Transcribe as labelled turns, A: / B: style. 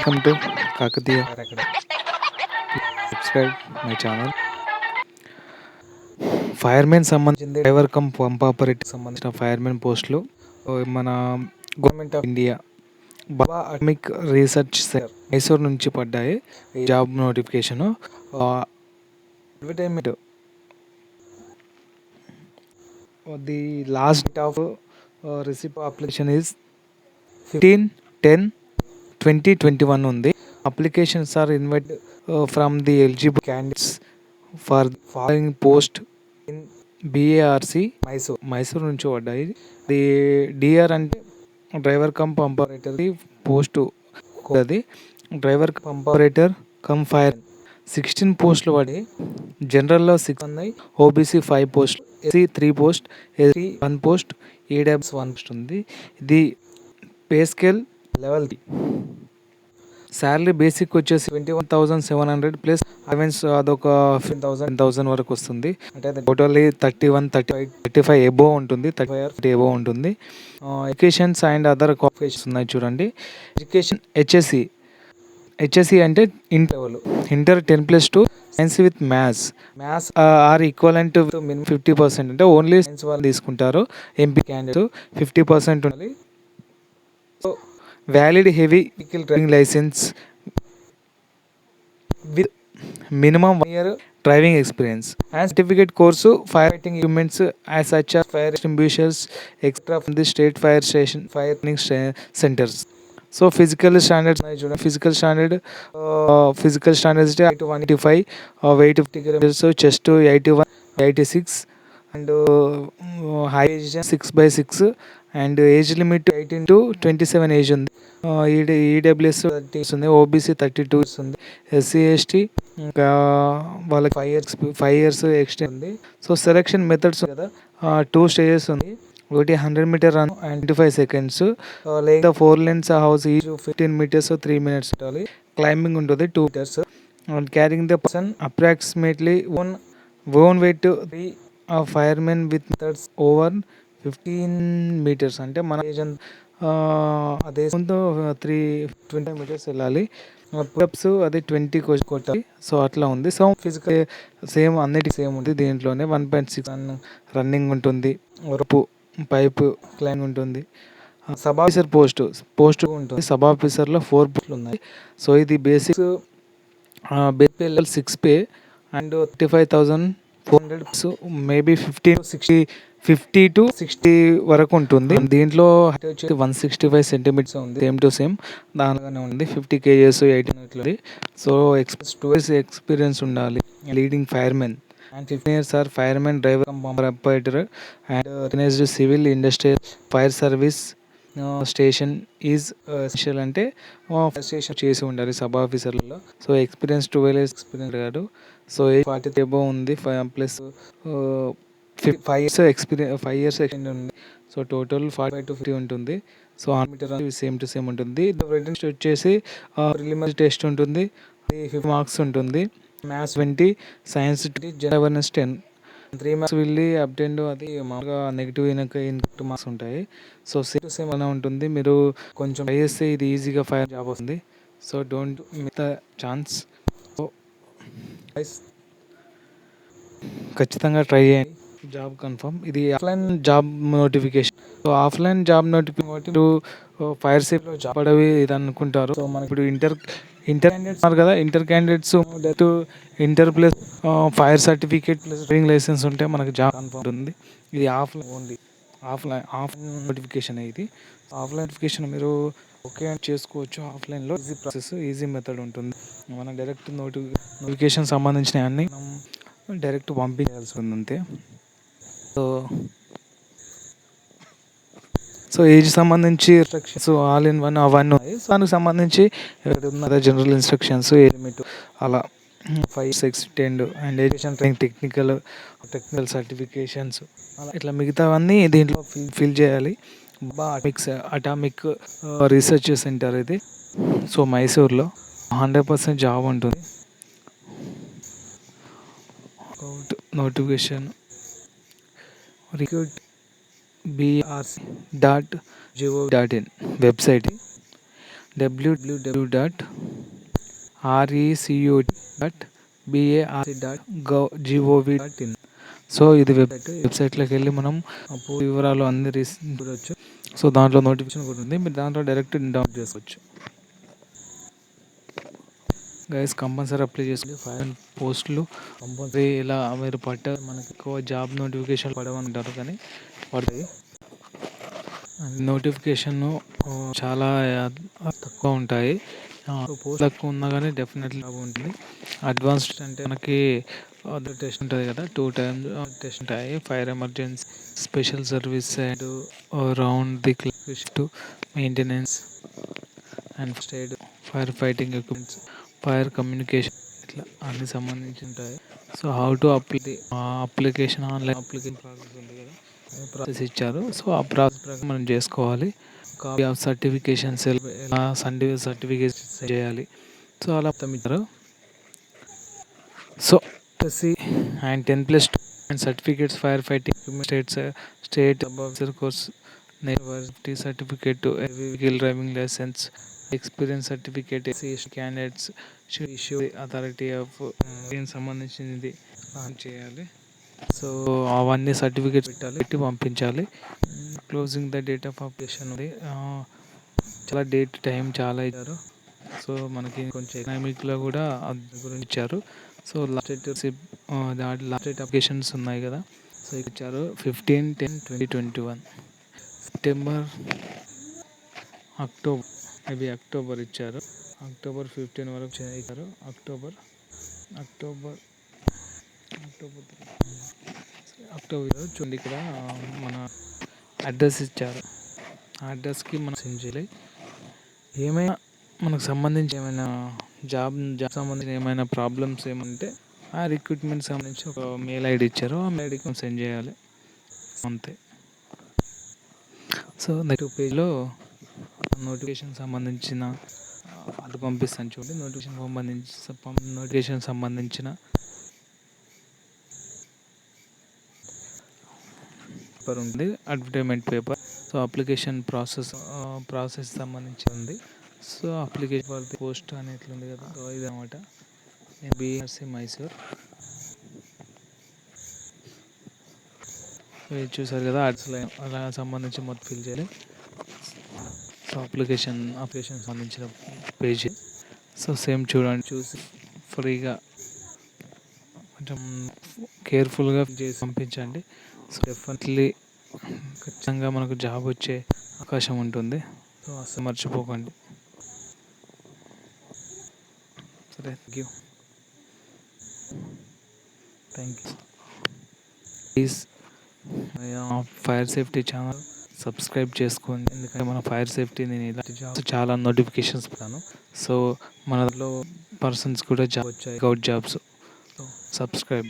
A: Welcome to Kakatiya. Subscribe my channel fireman సంబంధించిన driver cum pump operator సంబంధించిన firemen పోస్టులు మన government of India Bhabha atomic research centre Mysore నుంచి పడ్డాయి. ఈ job notification advertisement the last of receipt application is fifteen ten twenty twenty one ఉంది. Applications are invite from the eligible candidates for following post in BARC Mysore Mysore నుంచి పడ్డాయి. The DR అంటే driver cum pump operator ఆపరేటర్ది post అది. Driver pump cum fire sixteen పోస్టులు పడి జనరల్లో six ఉన్నాయి. OBC five post SC three post SC one post EWS one post ఉంది. ఇది పే స్కేల్ లెవెల్ది. శాలరీ బేసిక్ వచ్చేసి twenty one thousand seven hundred plus allowance అదొక ఫిఫ్టీన్ థౌసండ్ థౌసండ్ వరకు వస్తుంది. అంటే totally thirty one thirty five thirty five above ఉంటుంది thirty five thirty above ఉంటుంది. ఎడ్యుకేషన్స్ అండ్ అదర్ క్వాలిఫికేషన్స్ ఉన్నాయి చూడండి. Education HSC. హెచ్ఎస్సి అంటే inter inter ten plus two science with maths. Maths or equivalent minimum fifty percent. అంటే only science వాళ్ళు తీసుకుంటారు MP candidate fifty percent ఉండాలి. So valid heavy vehicle driving licence with minimum one year driving experience and certificate course fire fighting equipments as such fire extinguishers extra from the state fire station fire centres so physical standards చూడండి physical standard physical standards eight one eighty five weight fifty kilometres chest eighty one eighty six and high six by six and age limit eighteen to twenty seven age ఉంది. ఈడ EWS thirty ఉంది OBC thirty two ఉంది SC ST ఇంకా వాళ్ళకి five years five years extend ఉంది. So selection methods కదా two stages ఉంది. ఒకటి hundred metre run twenty five seconds లేదా ఫోర్ లెన్స్ హౌస్ ఈ ఫిఫ్టీన్ మీటర్స్ త్రీ మినిట్స్ ఉండాలి. క్లైంబింగ్ ఉంటుంది two metres. And carrying the person approximately own own weight three firemen with methods over fifteen metres అంటే మన age అదే three twenty metres వెళ్ళాలి. Pushups అది twenty coach కొట్టాలి. So అట్లా ఉంది. సో ఫిజికల్ సేమ్ అన్నిటికీ సేమ్ ఉంది. దీంట్లోనే వన్ పాయింట్ సిక్స్ రన్నింగ్ ఉంటుంది. ఉరుపు పైపు క్లైన్ ఉంటుంది. సబ్ ఆఫీసర్ పోస్ట్ పోస్ట్ ఉంటుంది. సబ్ ఆఫీసర్లో ఫోర్ పోస్టులు ఉన్నాయి. సో ఇది basic బేపిఎల్ఎల్ six pay and thirty five thousand four hundred maybe fifty sixty fifty to sixty వరకు ఉంటుంది. దీంట్లో వచ్చి వన్ సిక్స్టీ ఫైవ్ సెంటీమీటర్స్ ఉంది. సేమ్ టు సేమ్ దానిగానే ఉంది. ఫిఫ్టీ కేజెస్ ఎయిటీన్ ఉంది so experience two years experience ఉండాలి. Leading firemen and fifteen years or firemen driver pumper operator and organised civil industrial fire service station is special అంటే uh, station చేసి ఉండాలి sub ఆఫీసర్లలో. So experience twelve years experience కాదు so forty above ఉంది. Five plus five years experience five years experience ఉంది. So total forty five to fifty ఉంటుంది. So on metre same to same ఉంటుంది. Written test వచ్చేసి preliminary test ఉంటుంది. Fifty marks ఉంటుంది. Maths twenty science general awareness ten three marks వెళ్ళి అప్టెండ్ అది మామూలుగా నెగిటివ్ ఇనక ఇన్కట్ మార్క్స్ ఉంటాయి. సో సేమ్ టు సేమ్ అలా ఉంటుంది. మీరు కొంచెం ట్రై చేస్తే ఇది ఈజీగా ఫైర్ జాబ్ వస్తుంది. So don't miss the chance so ఖచ్చితంగా ట్రై చేయండి. Job confirm. ఇది offline job notification. So offline job notification fire సేఫ్లో job పడవి ఇది అనుకుంటారు సో మనకి ఇప్పుడు ఇంటర్ ఇంటర్ క్యాండిడేట్స్ ఉన్నారు కదా inter candidates direct inter plus fire certificate plus driving licence ఉంటే మనకి జాబ్ కన్ఫర్మ్ ఉంటుంది. ఇది offline only. Offline offline notification ఇది. ఆఫ్లైన్ నోటిఫికేషన్ మీరు ఓకే చేసుకోవచ్చు ఆఫ్లైన్లో ఈజీ ప్రాసెస్ ఈజీ మెథడ్ ఉంటుంది. మనం డైరెక్ట్ నోటి నోటిఫికేషన్ సంబంధించిన మనం డైరెక్ట్ పంపించాల్సి ఉంది అంతే. సో సో ఏజ్ సంబంధించి ఇన్స్ట్రక్షన్స్ ఆల్ ఇన్ వన్ అవన్నీ ఉన్నాయి. సో దానికి సంబంధించి ఉన్న జనరల్ ఇన్స్ట్రక్షన్స్ ఏజ్ లిమిట్ అలా five six ten and education training technical technical certifications అలా ఇట్లా మిగతావన్నీ దీంట్లో ఫిల్ ఫిల్ చేయాలి. అటామిక్స్ అటామిక్ రీసెర్చ్ సెంటర్ ఇది. సో మైసూర్లో హండ్రెడ్ పర్సెంట్ జాబ్ ఉంటుంది. Notification recruit BRC dot GO dot in website WWW dot RECU dot BARC dot gov GOV dot in so ఇది website వెబ్సైట్లోకి వెళ్ళి మనం వివరాలు అన్ని రీసెంట్ చూడవచ్చు సో దాంట్లో నోటిఫికేషన్ కూడా ఉంది. మీరు దాంట్లో డైరెక్ట్ డౌన్లోడ్ చేసుకోవచ్చు. గైస్ కంపల్సరీ అప్లై చేసుకోండి ఫైవ్ పోస్టులు కంపల్సరీ ఇలా మీరు పట్ట మనకి ఎక్కువ జాబ్ నోటిఫికేషన్ పడవని కానీ పడతాయి నోటిఫికేషన్ చాలా తక్కువ ఉంటాయి. పోస్ట్ తక్కువ ఉన్నా కానీ డెఫినెట్లీ జాబ్ ఉంటుంది. అడ్వాన్స్డ్ అంటే మనకి అదర్ టెస్ట్ ఉంటుంది కదా టూ టైమ్స్ టెస్ట్ ఉంటాయి. Fire emergency special service and round the click maintenance and first aid fire fighting equipments fire communication ఇట్లా అన్ని సంబంధించి ఉంటాయి so how to apply application online application process ఉంది కదా. ప్రాసెస్ ఇచ్చారు. సో ఆ ప్రాసెస్ ప్రకారం మనం చేసుకోవాలి. కాపీ ఆఫ్ సర్టిఫికేషన్ ఎలా సండే సర్టిఫికేషన్ చేయాలి. సో అలా మొత్తం ఇచ్చారు. So SC and ten plus two and certificates fire fighting states state officer course university certificate vehicle driving licence experience certificate candidates issue authority of దీనికి సంబంధించినది launch చేయాలి. So అవన్నీ certificate పెట్టాలి పెట్టి పంపించాలి. Closing the date of application ఉంది. చాలా date time చాలా ఇచ్చారు. సో మనకి కొంచెం ఎకనామిక్లో కూడా అది గురించి ఇచ్చారు. సో లాస్ట్ డేట్ దాటి లాస్ట్ డేట్ అప్లికేషన్స్ ఉన్నాయి కదా. సో ఇచ్చారు. Fifteen ten twenty twenty one September October అవి అక్టోబర్ ఇచ్చారు. అక్టోబర్ ఫిఫ్టీన్ వరకు ఇచ్చారు అక్టోబర్ అక్టోబర్ అక్టోబర్ అక్టోబర్ చూడండి ఇక్కడ మన అడ్రస్ ఇచ్చారు. ఆ అడ్రస్కి మనం సెండ్ చేయాలి. ఏమైనా మనకు సంబంధించి ఏమైనా జాబ్ జాబ్ సంబంధించిన ఏమైనా ప్రాబ్లమ్స్ ఏమంటే ఆ రిక్రూట్మెంట్ సంబంధించి ఒక మెయిల్ ఐడి ఇచ్చారు. ఆ మెయిల్ ఐడికి సెండ్ చేయాలి. అంతే. సో నెక్స్ట్ పేజ్లో నోటిఫికేషన్ సంబంధించిన అది పంపిస్తాను చూడండి. నోటిఫికేషన్ సంబంధించి నోటిఫికేషన్ సంబంధించిన. పేపర్ ఉంది. Advertisement paper so application process process సంబంధించి ఉంది. So application for the post అని ఎట్లుంది కదా. సో ఇది అనమాట బీఆర్సీ మైసూర్. చూసారు కదా అడ్స్ అలా సంబంధించి మొత్తం ఫిల్ చేయాలి. సో అప్లికేషన్ అప్లికేషన్ సంబంధించిన పేజ్. సో సేమ్ చూడండి. చూసి ఫ్రీగా కొంచెం కేర్ఫుల్గా చేసి పంపించండి. సో డెఫినెట్లీ ఖచ్చితంగా మనకు జాబ్ వచ్చే అవకాశం ఉంటుంది. సో అసలు మర్చిపోకండి. సరే thank you. Thank you. Please fire safety channel subscribe చేసుకోండి. ఎందుకంటే మన ఫైర్ సేఫ్టీ నేను ఇలాంటి జాబ్స్ చాలా నోటిఫికేషన్స్ పెడతాను. సో మనలో పర్సన్స్ కూడా జాబ్ వచ్చాయి. Govt jobs subscribe